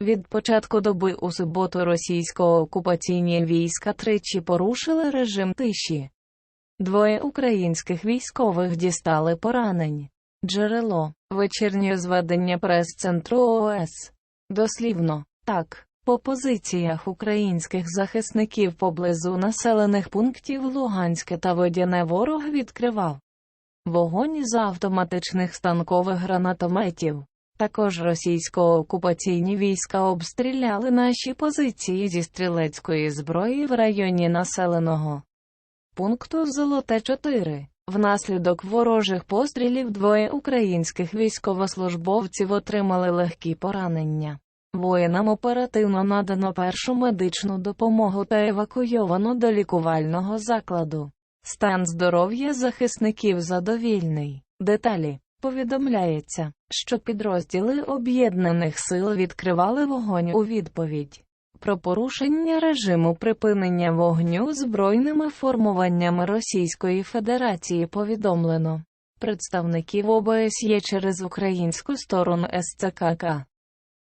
Від початку доби у суботу російсько-окупаційні війська тричі порушили режим тиші. Двоє українських військових дістали поранень. Джерело вечірнє зведення прес-центру ООС. Дослівно, так, по позиціях українських захисників поблизу населених пунктів Луганське та Водяне ворог відкривав вогонь з автоматичних станкових гранатометів. Також російсько-окупаційні війська обстріляли наші позиції зі стрілецької зброї в районі населеного пункту Золоте 4. Внаслідок ворожих пострілів двоє українських військовослужбовців отримали легкі поранення. Воїнам оперативно надано першу медичну допомогу та евакуйовано до лікувального закладу. Стан здоров'я захисників задовільний. Деталі повідомляється, що підрозділи об'єднаних сил відкривали вогонь у відповідь. Про порушення режиму припинення вогню збройними формуваннями Російської Федерації повідомлено представників ОБСЄ через українську сторону СЦКК.